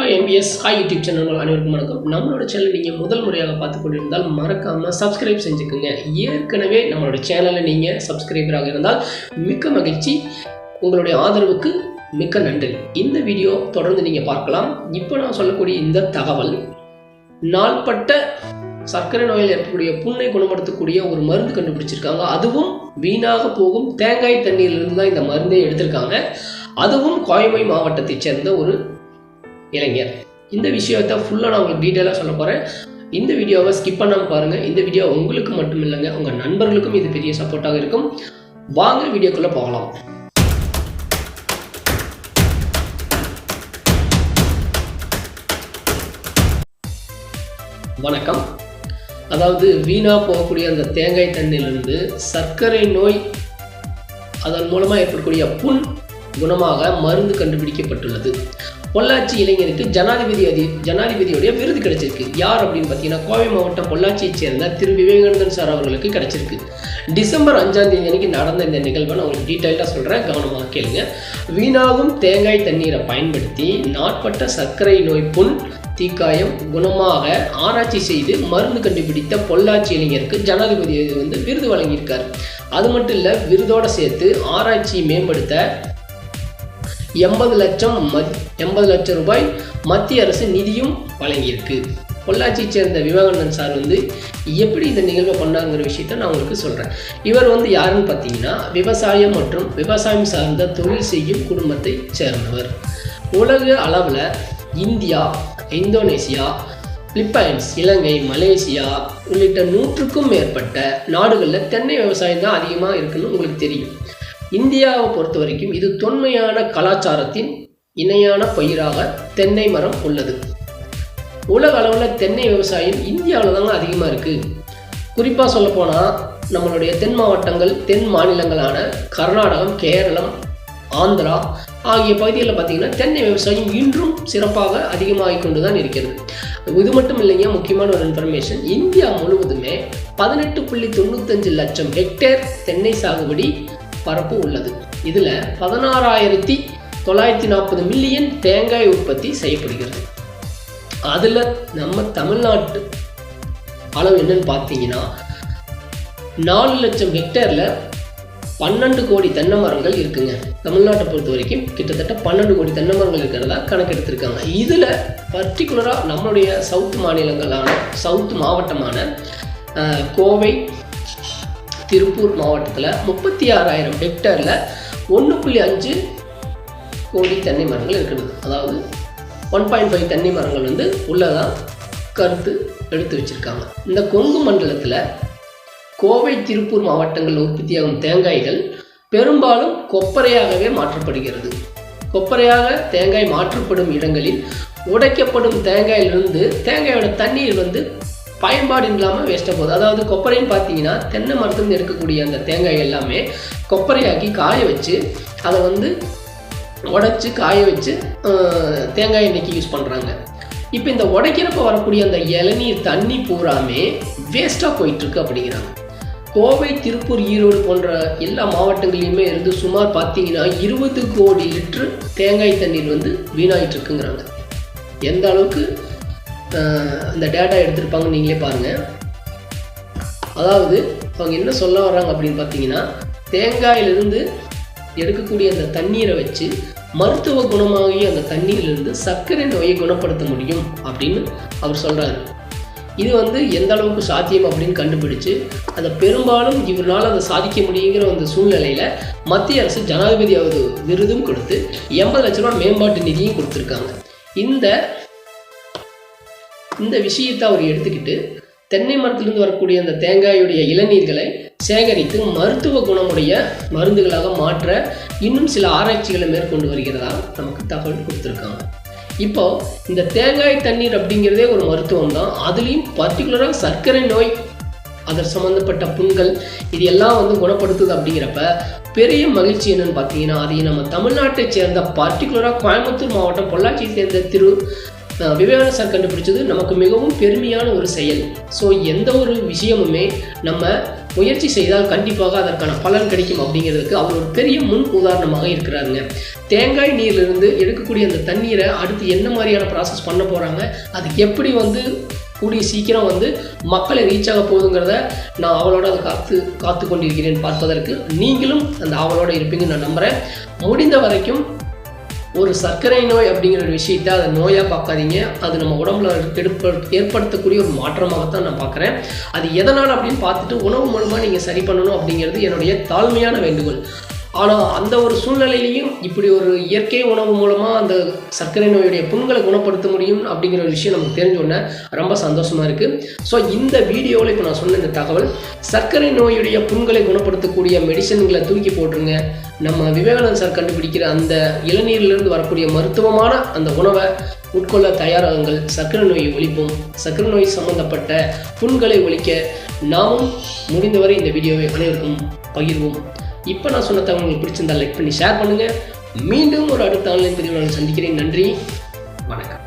MBS hi YouTube channel அனைவருக்கும் வணக்கம். நம்மளோட சேனல் நீங்கள் முதல் முறையாக பார்த்து கொண்டிருந்தால் மறக்காமல் சப்ஸ்கிரைப் செஞ்சுக்கோங்க. ஏற்கனவே நம்மளோட சேனலை நீங்கள் சப்ஸ்கிரைபராக இருந்தால் மிக்க மகிழ்ச்சி. உங்களுடைய ஆதரவுக்கு மிக்க நன்றி. இந்த வீடியோ தொடர்ந்து நீங்கள் பார்க்கலாம். இப்போ நான் சொல்லக்கூடிய இந்த தகவல் நாள்பட்ட சர்க்கரை நோயில் ஏற்படக்கூடிய புண்ணை குணப்படுத்தக்கூடிய ஒரு மருந்து கண்டுபிடிச்சிருக்காங்க. அதுவும் வீணாக போகும். தேங்காய் தண்ணீர்லேருந்து தான் இந்த மருந்தே எடுத்திருக்காங்க. அதுவும் கோயமை மாவட்டத்தைச் சேர்ந்த ஒரு இளைஞர். இந்த விஷயத்தை ஃபுல்லாக நான் உங்களுக்கு டீட்டெயிலாக சொல்ல போகிறேன் இந்த வீடியோவை ஸ்கிப் பண்ணாமல் பாருங்கள் இந்த வீடியோ உங்களுக்கு மட்டும் இல்லைங்க உங்கள் நண்பர்களுக்கும் இது பெரிய சப்போர்ட்டாக இருக்கும். வாங்க வீடியோக்குள்ளே போகலாம். வணக்கம். அதாவது வீணாக போகக்கூடிய அந்த தேங்காய் தண்ணியிலிருந்து சர்க்கரை நோய் அதன் மூலமாக ஏற்படக்கூடிய புண் குணமாக மருந்து கண்டுபிடிக்கப்பட்டுள்ளது. பொள்ளாச்சி இளைஞருக்கு ஜனாதிபதி அதி ஜனாதிபதியுடைய விருது கிடைச்சிருக்கு. யார் அப்படின்னு பார்த்தீங்கன்னா கோவை மாவட்டம் பொள்ளாச்சியைச் சேர்ந்த திரு. விவேகானந்தன் சார் அவர்களுக்கு கிடைச்சிருக்கு. டிசம்பர் அஞ்சாம் தேதி அன்னைக்கு நடந்த இந்த நிகழ்வை நான் உங்களுக்கு டீட்டெயிலாக சொல்கிறேன் கவனமாக கேளுங்க. வீணாகும் தேங்காய் தண்ணீரை பயன்படுத்தி நாட்பட்ட சர்க்கரை நோய் புண் தீக்காயம் குணமாக ஆராய்ச்சி செய்து மருந்து கண்டுபிடித்த பொள்ளாச்சி இளைஞருக்கு ஜனாதிபதி வந்து விருது வழங்கியிருக்கார். அது மட்டும் இல்லை விருதோடு சேர்த்து ஆராய்ச்சியை மேம்படுத்த எண்பது லட்சம் மத் எண்பது லட்சம் ரூபாய் மத்திய அரசு நிதியும் வழங்கியிருக்கு. பொள்ளாச்சியை சேர்ந்த விவேகானந்தன் சார் வந்து எப்படி இந்த நிகழ்வை பண்ணாங்கிற விஷயத்த நான் உங்களுக்கு சொல்கிறேன் இவர் வந்து யாருன்னு பார்த்தீங்கன்னா விவசாயம் மற்றும் விவசாயம் சார்ந்த தொழில் செய்யும் குடும்பத்தை சேர்ந்தவர். உலக அளவில் India Indonesia Philippines Ilangai Malaysia உள்ளிட்ட நூற்றுக்கும் மேற்பட்ட நாடுகளில் தென்னை விவசாயம் தான் அதிகமாக இருக்குன்னு உங்களுக்கு தெரியும். இந்தியாவை பொறுத்த வரைக்கும் இது தொன்மையான கலாச்சாரத்தின் இணையான பயிராக தென்னை மரம் உள்ளது. உலக அளவில் தென்னை விவசாயம் இந்தியாவில் தாங்க அதிகமாக இருக்குது குறிப்பாக சொல்லப்போனால் நம்மளுடைய தென் மாவட்டங்கள் தென் மாநிலங்களான கர்நாடகம் கேரளம் ஆந்திரா ஆகிய பகுதிகளில் பார்த்தீங்கன்னா தென்னை விவசாயம் இன்றும் சிறப்பாக அதிகமாகி கொண்டு தான் இருக்கிறது. இது மட்டும் இல்லைங்க முக்கியமான ஒரு இன்ஃபர்மேஷன் இந்தியா முழுவதுமே பதினெட்டு புள்ளி தொண்ணூத்தஞ்சு லட்சம் ஹெக்டேர் தென்னை சாகுபடி பரப்பு உள்ளது. இதில் பதினாறாயிரத்தி தொள்ளாயிரத்தி நாற்பது மில்லியன் தேங்காய் உற்பத்தி செய்யப்படுகிறது. அதில் நம்ம தமிழ்நாட்டு அளவு என்னன்னு பார்த்தீங்கன்னா நாலு லட்சம் ஹெக்டேரில் பன்னெண்டு கோடி தென்னை மரங்கள் இருக்குங்க. தமிழ்நாட்டை பொறுத்த வரைக்கும் கிட்டத்தட்ட பன்னெண்டு கோடி தென்னை மரங்கள் இருக்கிறதா கணக்கெடுத்திருக்காங்க. இதில் பர்டிகுலராக நம்மளுடைய சவுத் மாநிலங்களான சவுத் மாவட்டமான கோவை திருப்பூர் மாவட்டத்தில் முப்பத்தி ஆறாயிரம் ஹெக்டரில் ஒன்று புள்ளி அஞ்சு கோடி தென்னை மரங்கள் இருக்கிறது அதாவது ஒன் பாயிண்ட் ஃபைவ் தென்னை மரங்கள் வந்து உள்ளதா கருத்து எடுத்து வச்சுருக்காங்க. இந்த கொங்கு மண்டலத்தில் கோவை திருப்பூர் மாவட்டங்களில் உற்பத்தியாகும் தேங்காய்கள் பெரும்பாலும் கொப்பரையாகவே மாற்றப்படுகிறது. கொப்பரையாக தேங்காய் மாற்றப்படும் இடங்களில் உடைக்கப்படும் தேங்காயிலிருந்து தேங்காயோட தண்ணீர் வந்து பயன்பாடு இல்லாமல் வேஸ்ட்டாக போகுது. அதாவது கொப்பரைன்னு பார்த்தீங்கன்னா தென்னை மரத்துலேருந்து எடுக்கக்கூடிய அந்த தேங்காய் எல்லாமே கொப்பரையாக்கி காய வச்சு அதை வந்து உடச்சி காய வச்சு தேங்காய் எண்ணெய்க்கு யூஸ் பண்ணுறாங்க இப்போ இந்த உடைக்கிறப்ப வரக்கூடிய அந்த இளநீர் தண்ணி பூராமே வேஸ்ட்டாக போயிட்டுருக்கு அப்படிங்கிறாங்க. கோவை திருப்பூர் ஈரோடு போன்ற எல்லா மாவட்டங்களையுமே இருந்து சுமார் பார்த்தீங்கன்னா இருபது கோடி லிட்டர் தேங்காய் தண்ணீர் வந்து வீணாகிட்டு இருக்குங்கிறாங்க. எந்த அளவுக்கு அந்த டேட்டா எடுத்திருப்பாங்கன்னு நீங்களே பாருங்கள் அதாவது அவங்க என்ன சொல்ல வர்றாங்க அப்படின்னு பார்த்தீங்கன்னா தேங்காயிலிருந்து எடுக்கக்கூடிய அந்த தண்ணீரை வச்சு மருத்துவ குணமாகிய அந்த தண்ணீரிலிருந்து சர்க்கரை நோயை குணப்படுத்த முடியும் அப்படின்னு அவர் சொல்கிறாரு இது வந்து எந்த அளவுக்கு சாத்தியம் அப்படின்னு கண்டுபிடிச்சு அதை பெரும்பாலும் இவரால் அதை சாதிக்க முடியுங்கிற அந்த சூழ்நிலையில் மத்திய அரசு ஜனாதிபதி அவர் விருதும் கொடுத்து எண்பது லட்ச ரூபா மேம்பாட்டு நிதியும் கொடுத்துருக்காங்க. இந்த இந்த விஷயத்தை அவர் எடுத்துக்கிட்டு தென்னை மரத்திலிருந்து வரக்கூடிய அந்த தேங்காயுடைய இளநீர்களை சேகரித்து மருத்துவ குணமுடைய மருந்துகளாக மாற்ற இன்னும் சில ஆராய்ச்சிகளை மேற்கொண்டு வருகிறதா நமக்கு தகவல் கொடுத்துருக்காங்க. இப்போ இந்த தேங்காய் தண்ணீர் அப்படிங்கிறதே ஒரு மருத்துவம் தான் அதுலேயும் பர்டிகுலராக சர்க்கரை நோய் அதர் சம்மந்தப்பட்ட புண்கள் இது எல்லாம் வந்து குணப்படுத்துது அப்படிங்கிறப்ப பெரிய மகிழ்ச்சி என்னன்னு பார்த்தீங்கன்னா அதையும் நம்ம தமிழ்நாட்டை சேர்ந்த பர்டிகுலராக கோயம்புத்தூர் மாவட்டம் பொள்ளாச்சியை சேர்ந்த திரு விவேகானந்த சார் கண்டுபிடிச்சது நமக்கு மிகவும் பெருமையான ஒரு செயல். ஸோ எந்த ஒரு விஷயமுமே நம்ம முயற்சி செய்தால் கண்டிப்பாக அதற்கான பலன் கிடைக்கும் அப்படிங்கிறதுக்கு அவர் ஒரு பெரிய முன் உதாரணமாக இருக்கிறாருங்க. தேங்காய் நீரிலிருந்து எடுக்கக்கூடிய அந்த தண்ணீரை அடுத்து என்ன மாதிரியான ப்ராசஸ் பண்ண போகிறாங்க அது எப்படி வந்து கூடிய சீக்கிரம் வந்து மக்களை ரீச் ஆக போகுதுங்கிறத நான் அவளோட அதை காத்து காத்து கொண்டிருக்கிறேன் பார்ப்பதற்கு. நீங்களும் அந்த அவளோட இருப்பீங்கன்னு நான் நம்புகிறேன் முடிந்த வரைக்கும் ஒரு சர்க்கரை நோய் அப்படிங்கிற ஒரு விஷயத்தை அதை நோயாக பார்க்காதீங்க. அது நம்ம உடம்புல எடுப்ப ஏற்படுத்தக்கூடிய ஒரு மாற்றமாகத்தான் நான் பார்க்குறேன். அது எதனால் அப்படின்னு பார்த்துட்டு உணவு மூலமாக நீங்கள் சரி பண்ணணும் அப்படிங்கிறது என்னுடைய தாழ்மையான வேண்டுகோள். ஆனால் அந்த ஒரு சூழ்நிலையிலையும் இப்படி ஒரு இயற்கை உணவு மூலமாக அந்த சர்க்கரை நோயுடைய புண்களை குணப்படுத்த முடியும் அப்படிங்கிற ஒரு விஷயம் நமக்கு தெரிஞ்ச ரொம்ப சந்தோஷமாக இருக்குது ஸோ இந்த வீடியோவில் இப்போ நான் சொன்ன இந்த தகவல் சர்க்கரை நோயுடைய புண்களை குணப்படுத்தக்கூடிய மெடிசன்களை தூக்கி போட்டுருங்க. நம்ம விவேகானந்த் சார் கண்டுபிடிக்கிற அந்த இளநீரிலிருந்து வரக்கூடிய மருத்துவமான அந்த உணவை உட்கொள்ள தயாராகுங்கள். சர்க்கரை நோயை ஒழிப்போம். சர்க்கரை நோய் சம்பந்தப்பட்ட புண்களை ஒழிக்க நாமும் முடிந்தவரை இந்த வீடியோவை அனைவருக்கும் பகிர்வோம். இப்போ நான் சொன்ன தகவல் உங்களுக்கு பிடிச்சிருந்தா லைக் பண்ணி ஷேர் பண்ணுங்கள் மீண்டும் ஒரு அடுத்த ஆன்லைன் பதிவு நான் சந்திக்கிறேன். நன்றி. வணக்கம்.